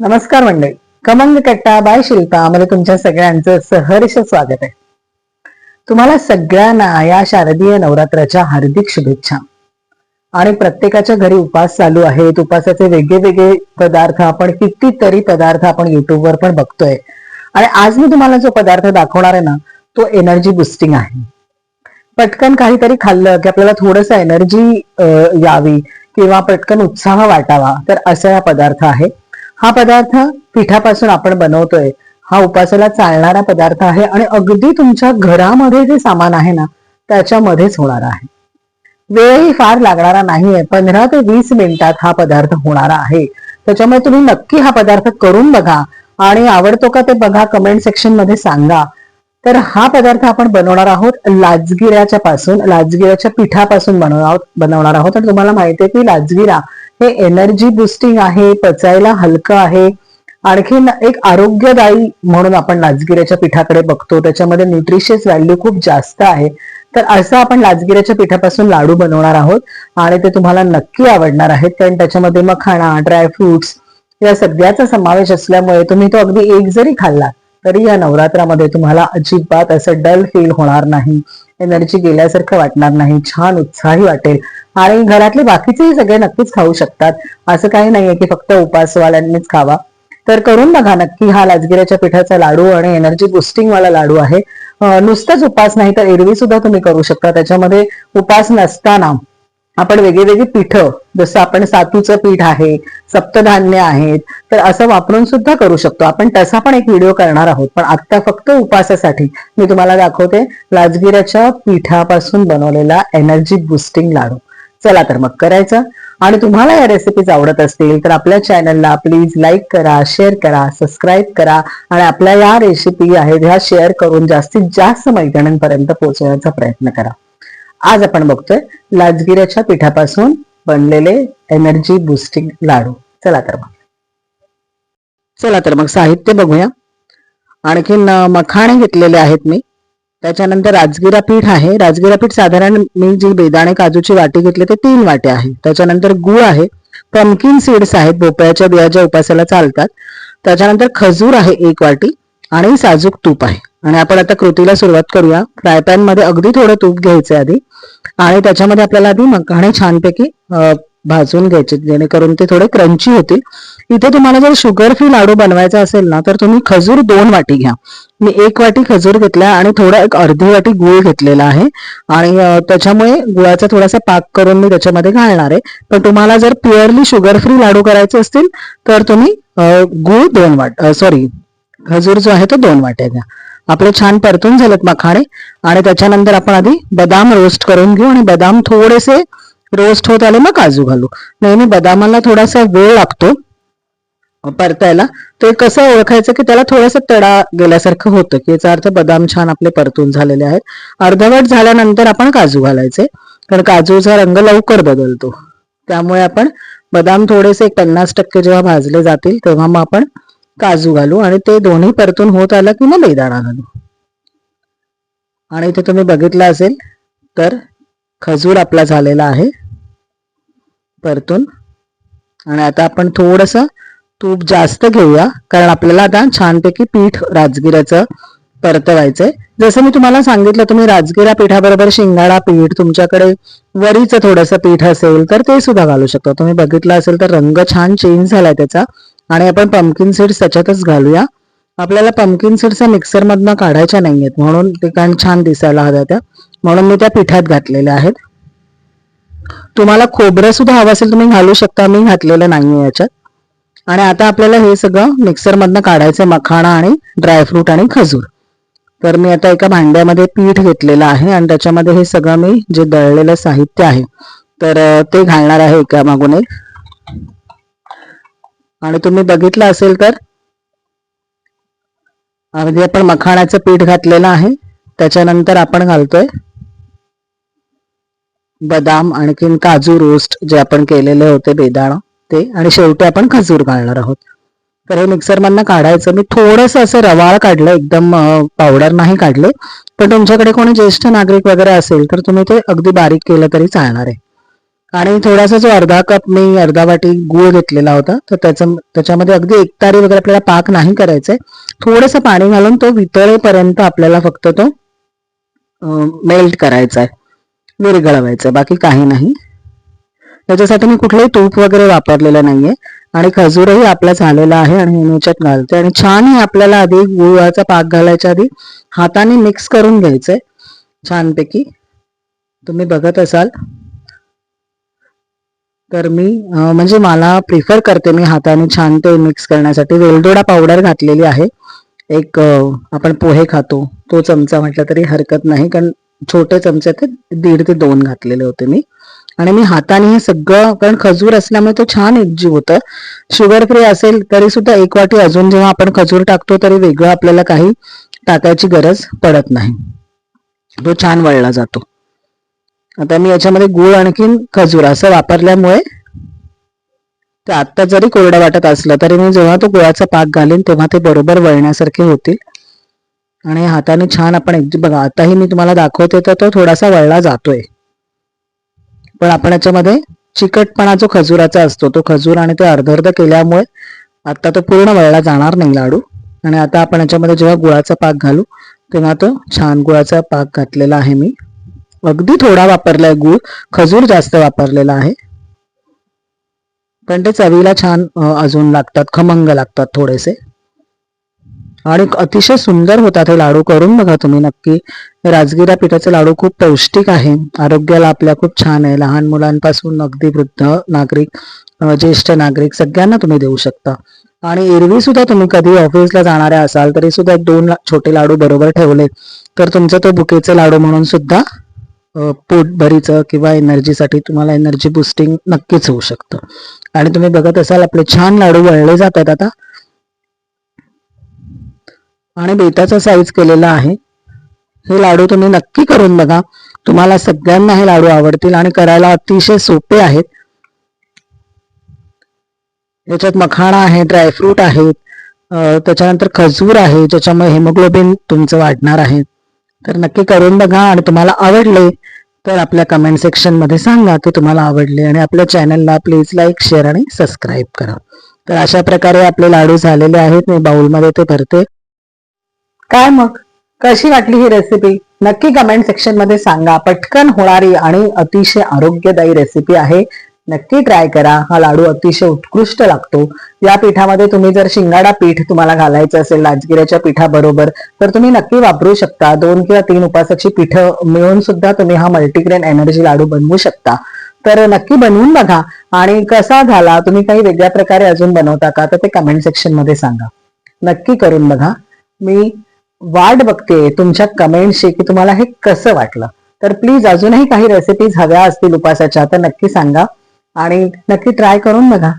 नमस्कार मंडळी. कमंग कट्टा बाय शिल्पा. मध्ये तुमच्या सगळ्यांचं सहर्ष स्वागत आहे. तुम्हाला सगळ्यांना या शारदीय नवरात्राच्या हार्दिक शुभेच्छा. आणि प्रत्येकाच्या घरी उपास चालू आहेत. उपासाचे वेगळे वेगळे पदार्थ आपण कितीतरी पदार्थ आपण युट्यूबवर पण बघतोय. आणि आज मी तुम्हाला जो पदार्थ दाखवणार आहे ना तो एनर्जी बुस्टिंग आहे. पटकन काहीतरी खाल्लं की आपल्याला थोडस एनर्जी यावी किंवा पटकन उत्साह वाटावा तर असा हा पदार्थ आहे. हा पदार्थ पिठापासून आपण बनवतोय. हा उपासाला चालणारा पदार्थ आहे आणि अगदी तुमच्या घरामध्ये जे सामान आहे ना त्याच्यामध्येच होणार आहे. वेळही फार लागणारा नाहीये. पंधरा ते वीस मिनिटात हा पदार्थ होणारा आहे. त्याच्यामुळे तुम्ही नक्की हा पदार्थ करून बघा आणि आवडतो का ते बघा कमेंट सेक्शनमध्ये सांगा. तर हा पदार्थ आपण बनवणार आहोत लाजगिऱ्याच्या पासून लाजगिऱ्याच्या पिठापासून बनवणार आहोत बनवणार आहोत. आणि तुम्हाला माहिती आहे की लाजगिरा हे एनर्जी बुस्टिंग आहे पचायला हलकं आहे. आणखीन एक आरोग्यदायी म्हणून आपण लाजगिऱ्याच्या पिठाकडे बघतो त्याच्यामध्ये न्यूट्रिशियस व्हॅल्यू खूप जास्त आहे. तर असं आपण लाजगिऱ्याच्या पिठापासून लाडू बनवणार आहोत आणि ते तुम्हाला नक्की आवडणार आहेत कारण त्याच्यामध्ये मखाणा ड्रायफ्रुट्स या सगळ्याचा समावेश असल्यामुळे तुम्ही तो अगदी एक जरी खाल्ला तरी या नवरात्रामध्ये तुम्हाला अजिबात असं डल फील होणार नाही. एनर्जी गेल्यासारखं वाटणार नाही. छान उत्साही वाटेल. आणि घरातले बाकीचेही सगळे नक्कीच खाऊ शकतात. असं काही नाहीये की फक्त उपासवाल्यांनीच खावा. तर करून बघा नक्की हा लाजगिऱ्याच्या पिठाचा लाडू आणि एनर्जी बुस्टिंग वाला लाडू आहे. नुसताच नुसतंच उपास नाही तर एरवी सुद्धा तुम्ही करू शकता. त्याच्यामध्ये उपास नसताना आपण वेगळी वेगळी पिठं जसं आपण सातूचं पीठ आहे सप्तधान्य आहेत तर असं वापरून सुद्धा करू शकतो. आपण तसा पण एक व्हिडिओ करणार आहोत पण आता फक्त उपासासाठी मी तुम्हाला दाखवते लाजगिऱ्याच्या पिठापासून बनवलेला एनर्जी बुस्टिंग लाडू. चला तर मग करायचं. आणि तुम्हाला या रेसिपीज आवडत असतील तर आपल्या चॅनलला प्लीज लाईक करा शेअर करा सबस्क्राईब करा आणि आपल्या या रेसिपी आहेत ह्या शेअर करून जास्तीत जास्त मैत्रिणींपर्यंत पोहोचवण्याचा प्रयत्न करा. आज आपण बघतोय लाजगिऱ्याच्या पिठापासून बनलेले एनर्जी बुस्टिंग लाडू. चला तर मग. चला तर मग साहित्य बघूया. आणखीन मखाणे घेतलेले आहेत मी. त्याच्यानंतर राजगिरा पीठ आहे. राजगिरा पीठ साधारण मी जी बेदाणे काजूची वाटी घेतली ते तीन वाटे आहे. त्याच्यानंतर गुळ आहे. पम्किन सीड्स आहेत. भोपळ्याच्या बियाच्या उपासाला चालतात. त्याच्यानंतर खजूर आहे एक वाटी आणि साजूक तूप आहे. आणि आपण आता कृतीला सुरुवात करूया. फ्राय पॅनमध्ये अगदी थोडं तूप घ्यायचं आधी. आणि त्याच्यामध्ये आपल्याला आधी मखाणे छानपैकी भाजून घ्यायचे. जेणेकरून ते थोडे क्रंची होतील. इथे तुम्हाला जर शुगर फ्री लाडू बनवायचा असेल ना तर तुम्ही खजूर दोन वाटी घ्या. मी एक वाटी खजूर घेतला आणि थोडा एक अर्धी वाटी गुळ घेतलेला आहे. आणि त्याच्यामुळे गुळाचा थोडासा पाक करून मी त्याच्यामध्ये घालणार आहे. पण तुम्हाला जर प्युअरली शुगर फ्री लाडू करायचे असतील तर तुम्ही गुळ दोन वाट सॉरी खजूर जो आहे तो दोन वाट्या घ्या. आपले छान परतून झालेत मखाणे आणि त्याच्यानंतर आपण आधी बदाम रोस्ट करून घेऊ आणि बदाम थोडेसे रोस्ट होत आले मग काजू घालू. नेहमी बदामाला थोडासा वेळ लागतो परतायला. ते कसं ओळखायचं की त्याला थोडासा तडा गेल्यासारखं होतं की याचा अर्थ बदाम छान आपले परतून झालेले आहेत. अर्धवट झाल्यानंतर आपण काजू घालायचे. कारण काजूचा रंग लवकर बदलतो. त्यामुळे आपण बदाम थोडेसे एक पन्नास टक्के जेव्हा भाजले जातील तेव्हा मग आपण काजू घालू आणि ते दोन्ही परतून होत आलं की मग बेदाणा घालू आणि इथे तुम्ही बघितलं असेल तर खजूर आपला झालेला आहे. परतून. आणि आता आपण थोडस तूप जास्त घेऊया कारण आपल्याला आता छानपैकी पीठ राजगिराचं परतवायचंय. जसं मी तुम्हाला सांगितलं तुम्ही राजगिरा पिठाबरोबर शिंगाडा पीठ तुमच्याकडे वरीचं थोडंसं पीठ असेल तर ते सुद्धा घालू शकता. तुम्ही बघितलं असेल तर रंग छान चेंज झालाय त्याचा. आणि आपण पंपकिन सीड्स त्याच्यातच घालूया. आपल्याला पंपकिन सीड्स मिक्सर मधनं काढायच्या नाहीयेत. म्हणून ते कारण छान दिसायला हव्या त्या. म्हणून मी त्या पिठात घातलेल्या आहेत. तुम्हाला खोबरं सुद्धा हवं असेल तुम्ही घालू शकता. मी घातलेलं नाहीये याच्यात. आणि आता आपल्याला हे सगळं मिक्सर मधनं काढायचं मखाणा आणि ड्रायफ्रूट आणि खजूर. तर मी आता एका भांड्यामध्ये पीठ घेतलेलं आहे आणि त्याच्यामध्ये हे सगळं मी जे दळलेलं साहित्य आहे तर ते घालणार आहे एका मागून एक. आणि तुम्ही बघितलं असेल तर अगदी आपण मखाण्याचं पीठ घातलेलं आहे. त्याच्यानंतर आपण घालतोय बदाम आणखीन काजू रोस्ट जे आपण केलेले होते बेदाणा ते. आणि शेवटी आपण खजूर घालणार आहोत. तर हे मिक्सर मधनं काढायचं. मी थोडस असं रवाळ काढलं. एकदम पावडर नाही काढले. पण तुमच्याकडे कोणी ज्येष्ठ नागरिक वगैरे असेल तर तुम्ही ते अगदी बारीक केलं तरी चालणार आहे. आणि थोडासा जो अर्धा कप मी अर्धा वाटी गूळ घेतलेला होता तर त्याचा त्याच्यामध्ये अगदी एक तारी वगैरे आपल्याला पाक नाही करायचंय थोडंसं पाणी घालून तो वितळेपर्यंत आपल्याला फक्त तो मेल्ट करायचा आहे. विरघळवायचा बाकी काही नाही. त्याच्यासाठी मी कुठलंही तूप वगैरे वापरलेलं नाहीये. आणि खजूरही आपला झालेला आहे आणि मी घालते. आणि छान हे आपल्याला आधी गुळाचा पाक घालायच्या आधी हाताने मिक्स करून घ्यायचंय छानपैकी. तुम्ही बघत असाल. तर मी म्हणजे मला प्रिफर करते मी हाताने छान ते मिक्स करण्यासाठी. वेलदोडा पावडर घातलेली आहे. एक आपण पोहे खातो. तो चमचा म्हटलं तरी हरकत नाही. कारण छोटे चमचे ते दीड ते दोन घातलेले होते मी. आणि मी हाताने हे सगळं कारण खजूर असल्यामुळे तो छान एकजीव होतं. शुगर फ्री असेल तरी सुद्धा एक वाटी अजून जेव्हा आपण खजूर टाकतो तरी वेगळं आपल्याला काही टाकायची गरज पडत नाही. तो छान वळला जातो. आता मी याच्यामध्ये गुळ आणखीन खजूर असं वापरल्यामुळे ते आत्ता जरी कोरडं वाटत असलं तरी मी जेव्हा तो गुळाचा पाक घालीन तेव्हा ते बरोबर वळण्यासारखे होतील. आणि हाताने छान आपण एक बघा आताही मी तुम्हाला दाखवते तर तो थोडासा वळला जातोय. पण आपण याच्यामध्ये चिकटपणा जो खजुराचा असतो तो खजूर आणि ते अर्ध अर्ध केल्यामुळे आता तो पूर्ण वळला जाणार नाही लाडू. आणि आता आपण याच्यामध्ये जेव्हा गुळाचा पाक घालू तेव्हा तो छान गुळाचा पाक घातलेला आहे मी. अगदी थोडा वापरलाय गूळ खजूर जास्त वापरलेला आहे. पण ते चवीला छान अजून लागतात खमंग लागतात थोडेसे. आणि अतिशय सुंदर होतात हे लाडू करून बघा तुम्ही नक्की. राजगिरा पिठाचे लाडू खूप पौष्टिक आहे आरोग्याला आपल्या खूप छान आहे लहान मुलांपासून अगदी वृद्ध नागरिक ज्येष्ठ नागरिक सगळ्यांना तुम्ही देऊ शकता. आणि एरवी सुद्धा तुम्ही कधी ऑफिसला जाणाऱ्या असाल तरी सुद्धा एक दोन छोटे लाडू बरोबर ठेवले तर तुमचं तो बुकेचे लाडू म्हणून सुद्धा पोटभरीचं किंवा एनर्जीसाठी तुम्हाला एनर्जी बुस्टिंग नक्कीच होऊ शकतं. आणि तुम्ही बघत असाल आपले छान लाडू वळले जातात आता. आणि बेताचा साईज केलेला आहे. हे लाडू तुम्ही नक्की करून बघा. तुम्हाला सगळ्यांना हे लाडू आवडतील आणि करायला अतिशय सोपे आहेत. याच्यात मखाणा आहे ड्रायफ्रूट आहेत. त्याच्यानंतर खजूर आहे ज्याच्यामुळे हेमोग्लोबिन तुमचं वाढणार आहे. तर नक्की करून बघा आणि तुम्हाला आवडले तर आपल्या कमेंट सेक्शनमध्ये सांगा की तुम्हाला आवडले आणि आपल्या चॅनलला प्लीज लाईक शेअर आणि सबस्क्राईब करा. तर अशा प्रकारे आपले लाडू झालेले आहेत. मी बाउलमध्ये ते भरते. काय मग? कशी वाटली ही रेसिपी नक्की कमेंट सेक्शनमध्ये सांगा. पटकन होणारी आणि अतिशय आरोग्यदायी रेसिपी आहे. नक्की ट्राय करा. हा लाडू अतिशय उत्कृष्ट लागतो. या पिठामध्ये तुम्ही जर शिंगाडा पीठ तुम्हाला घालायचं असेल राजगिऱ्याच्या पिठाबरोबर तर तुम्ही नक्की वापरू शकता. दोन किंवा तीन उपासाची पीठ मिळून सुद्धा तुम्ही हा मल्टीग्रेन एनर्जी लाडू बनवू शकता. तर नक्की बनवून बघा. आणि कसा झाला तुम्ही काही वेगळ्या प्रकारे अजून बनवता का तर ते कमेंट सेक्शनमध्ये सांगा. नक्की करून बघा. मी वाट बघते तुमच्या कमेंटशी की तुम्हाला हे कसं वाटलं. तर प्लीज अजूनही काही रेसिपीज हव्या असतील उपासाच्या तर नक्की सांगा. आणि नक्की ट्राय करून बघा.